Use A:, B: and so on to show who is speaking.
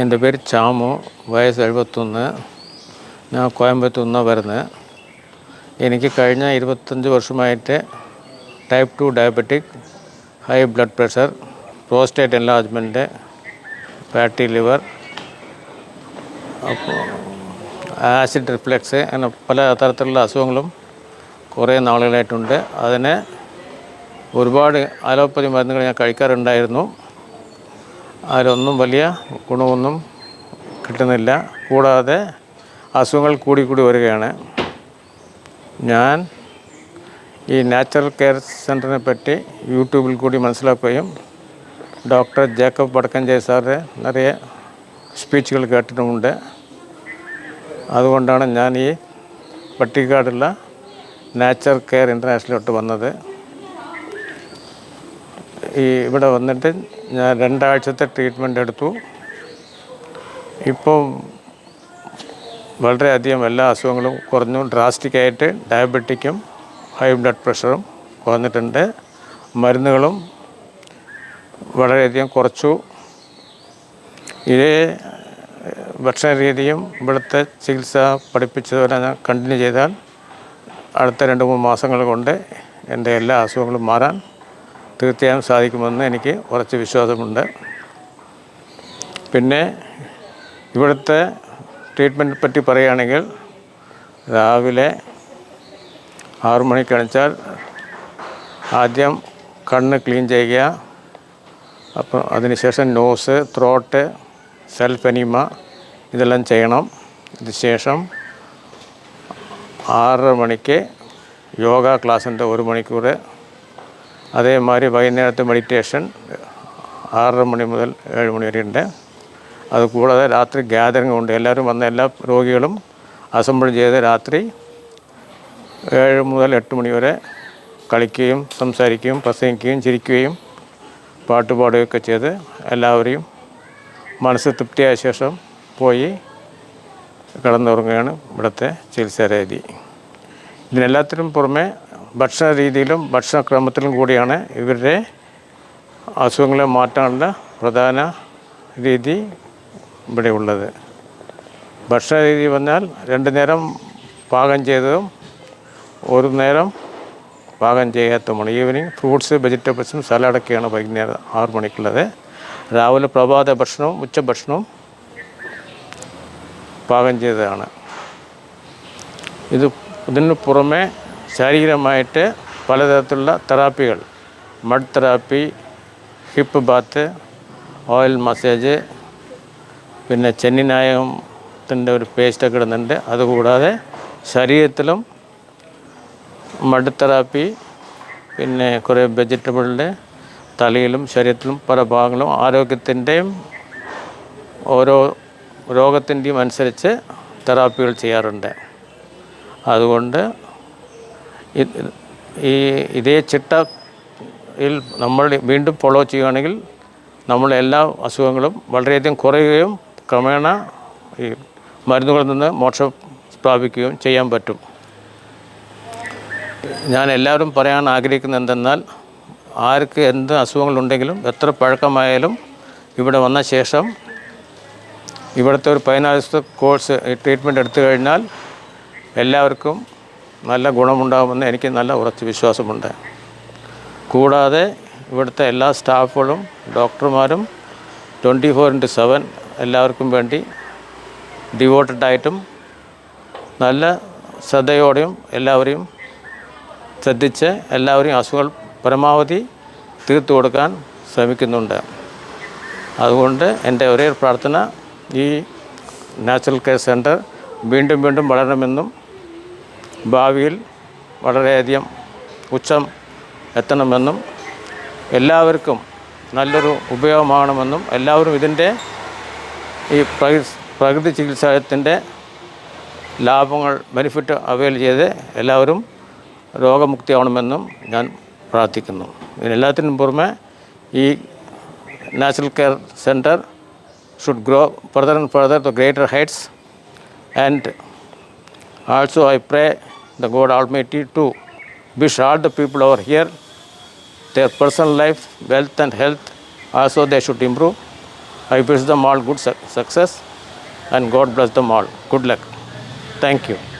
A: എന്റെ പേര് ചാമു വയസ്സ് എഴുപത്തൊന്ന് ഞാൻ കോയമ്പത്തൂർ നിന്നാണ് വരുന്നത്. എനിക്ക് കഴിഞ്ഞ ഇരുപത്തഞ്ച് വർഷമായിട്ട് type two diabetic high blood pressure prostate enlargement fatty liver അപ്പോൾ ആസിഡ് റിഫ്ലക്സ് അങ്ങനെ പല തരത്തിലുള്ള അസുഖങ്ങളും കുറേ നാളുകളായിട്ടുണ്ട്. അതിന് ഒരുപാട് അലോപ്പതി മരുന്നുകൾ ഞാൻ കഴിക്കാറുണ്ടായിരുന്നു. അതിലൊന്നും വലിയ ഗുണമൊന്നും കിട്ടുന്നില്ല. കൂടാതെ അസുഖങ്ങൾ കൂടി കൂടി വരികയാണ്. ഞാൻ ഈ നാച്ചുറൽ കെയർ സെന്ററിനെ പറ്റി യൂട്യൂബിൽ കൂടി മനസ്സിലാക്കുകയും ഡോക്ടർ ജേക്കബ് വടക്കഞ്ചേ സാറിന്റെ നിറയെ സ്പീച്ചുകൾ കേട്ടിട്ടുമുണ്ട്. അതുകൊണ്ടാണ് ഞാൻ ഈ പട്ടിക്കാടുള്ള നാച്ചുറൽ കെയർ ഇന്റർനാഷണലിലോട്ട് വന്നത്. ഈ ഇവിടെ വന്നിട്ട് ഞാൻ രണ്ടാഴ്ചത്തെ ട്രീറ്റ്മെന്റ് എടുത്തു. ഇപ്പം വളരെയധികം എല്ലാ അസുഖങ്ങളും കുറഞ്ഞു. ഡ്രാസ്റ്റിക്കായിട്ട് ഡയബറ്റിക്കും ഹൈ ബ്ലഡ് പ്രഷറും കുറഞ്ഞിട്ടുണ്ട് മരുന്നുകളും വളരെയധികം കുറച്ചു. ഇതേ ഭക്ഷണ രീതിയും ഇവിടുത്തെ ചികിത്സ പഠിപ്പിച്ചതുപോലെ ഞാൻ കണ്ടിന്യൂ ചെയ്താൽ അടുത്ത രണ്ട് മൂന്ന് മാസങ്ങൾ കൊണ്ട് എന്റെ എല്ലാ അസുഖങ്ങളും മാറാൻ തീർച്ചയായും സാധിക്കുമെന്ന് എനിക്ക് കുറച്ച് വിശ്വാസമുണ്ട്. പിന്നെ ഇവിടുത്തെ ട്രീറ്റ്മെന്റ് പറ്റി പറയുകയാണെങ്കിൽ രാവിലെ ആറു മണിക്ക് അണിച്ചാൽ ആദ്യം കണ്ണ് ക്ലീൻ ചെയ്യുക. അപ്പോൾ അതിനുശേഷം നോസ് ത്രോട്ട് സെൽഫ് എനിമ ഇതെല്ലാം ചെയ്യണം. ഇതിനുശേഷം ആറര മണിക്ക് യോഗ ക്ലാസ്സിന്റെ ഒരു മണിക്കൂർ അതേമാതിരി വൈകുന്നേരത്തെ മെഡിറ്റേഷൻ ആറര മണി മുതൽ ഏഴ് മണി വരെ ഉണ്ട്. അതുകൂടാതെ രാത്രി ഗ്യാതറിംഗ് ഉണ്ട്. എല്ലാവരും വന്ന എല്ലാ രോഗികളും അസംബിൾ ചെയ്ത് രാത്രി ഏഴ് മുതൽ എട്ട് മണി വരെ കളിക്കുകയും സംസാരിക്കുകയും പ്രസംഗിക്കുകയും ചിരിക്കുകയും പാട്ട് പാടുകയൊക്കെ ചെയ്ത് എല്ലാവരെയും മനസ്സ് തൃപ്തിയായ ശേഷം പോയി കിടന്നുറങ്ങുകയാണ് ഇവിടുത്തെ ചികിത്സാ രീതി. ഇതിനെല്ലാത്തിനും പുറമെ ഭക്ഷണ രീതിയിലും ഭക്ഷണക്രമത്തിലും കൂടിയാണ് ഇവരുടെ അസുഖങ്ങളെ മാറ്റാനുള്ള പ്രധാന രീതി ഇവിടെ ഉള്ളത്. ഭക്ഷണ രീതി വന്നാൽ രണ്ട് നേരം പാകം ചെയ്തതും ഒരു നേരം പാകം ചെയ്യാത്തതുമാണ്. ഈവനിങ് ഫ്രൂട്ട്സ് വെജിറ്റബിൾസും സലാഡൊക്കെയാണ് വൈകുന്നേരം ആറ് മണിക്കുള്ളത്. രാവിലെ പ്രഭാത ഭക്ഷണവും ഉച്ചഭക്ഷണവും പാകം ചെയ്തതാണ്. ഇത് ഇതിന് പുറമെ ശാരീരികമായിട്ട് പലതരത്തിലുള്ള തെറാപ്പികൾ. Mud therapy hip bath oil massage പിന്നെ ചെന്നിനായകത്തിന്റെ ഒരു പേസ്റ്റൊക്കെ ഇടുന്നുണ്ട്. അതുകൂടാതെ ശരീരത്തിലും മഡ് തെറാപ്പി പിന്നെ കുറേ വെജിറ്റബിളിന്റെ തലയിലും ശരീരത്തിലും പല ഭാഗങ്ങളും ആരോഗ്യത്തിന്റെയും ഓരോ രോഗത്തിന്റെയും അനുസരിച്ച് തെറാപ്പികൾ ചെയ്യാറുണ്ട്. അതുകൊണ്ട് ഈ ഇതേ ചിട്ടയിൽ നമ്മൾ വീണ്ടും ഫോളോ ചെയ്യുകയാണെങ്കിൽ നമ്മളെ എല്ലാ അസുഖങ്ങളും വളരെയധികം കുറയുകയും ക്രമേണ ഈ മരുന്നുകളിൽ നിന്ന് മോക്ഷം പ്രാപിക്കുകയും ചെയ്യാൻ പറ്റും. ഞാൻ എല്ലാവരും പറയാൻ ആഗ്രഹിക്കുന്നത് എന്തെന്നാൽ ആർക്ക് എന്ത് അസുഖങ്ങളുണ്ടെങ്കിലും എത്ര പഴക്കമായാലും ഇവിടെ വന്ന ശേഷം ഇവിടുത്തെ ഒരു പതിനാല് ദിവസത്തെ കോഴ്സ് ട്രീറ്റ്മെന്റ് എടുത്തു കഴിഞ്ഞാൽ എല്ലാവർക്കും നല്ല ഗുണമുണ്ടാകുമെന്ന് എനിക്ക് നല്ല ഉറച്ച വിശ്വാസമുണ്ട്. കൂടാതെ ഇവിടുത്തെ എല്ലാ സ്റ്റാഫുകളും ഡോക്ടർമാരും ട്വന്റി ഫോർ ഇന്റു സെവൻ എല്ലാവർക്കും വേണ്ടി ഡിവോട്ടഡായിട്ടും നല്ല ശ്രദ്ധയോടെയും എല്ലാവരെയും ശ്രദ്ധിച്ച് എല്ലാവരെയും അസുഖങ്ങൾ പരമാവധി തീർത്തു കൊടുക്കാൻ ശ്രമിക്കുന്നുണ്ട്. അതുകൊണ്ട് എന്റെ ഒരേ പ്രാർത്ഥന ഈ നാച്ചുറൽ കെയർ സെന്റർ വീണ്ടും വീണ്ടും വളരണമെന്നും ഭാവിയിൽ വളരെയധികം ഉച്ചം എത്തണമെന്നും എല്ലാവർക്കും നല്ലൊരു ഉപയോഗമാകണമെന്നും എല്ലാവരും ഇതിന്റെ ഈ പ്രകൃതി ചികിത്സത്തിന്റെ ലാഭങ്ങൾ ബെനിഫിറ്റ് അവൈൽ ചെയ്ത് എല്ലാവരും രോഗമുക്തിയാവണമെന്നും ഞാൻ പ്രാർത്ഥിക്കുന്നു. ഇതിനെല്ലാത്തിനും പുറമെ ഈ natural care centre should grow further and further to greater heights and also I pray the God Almighty to wish all the people over here their personal life, wealth and health also they should improve. I wish them all good su success and God bless them all. Good luck. Thank you.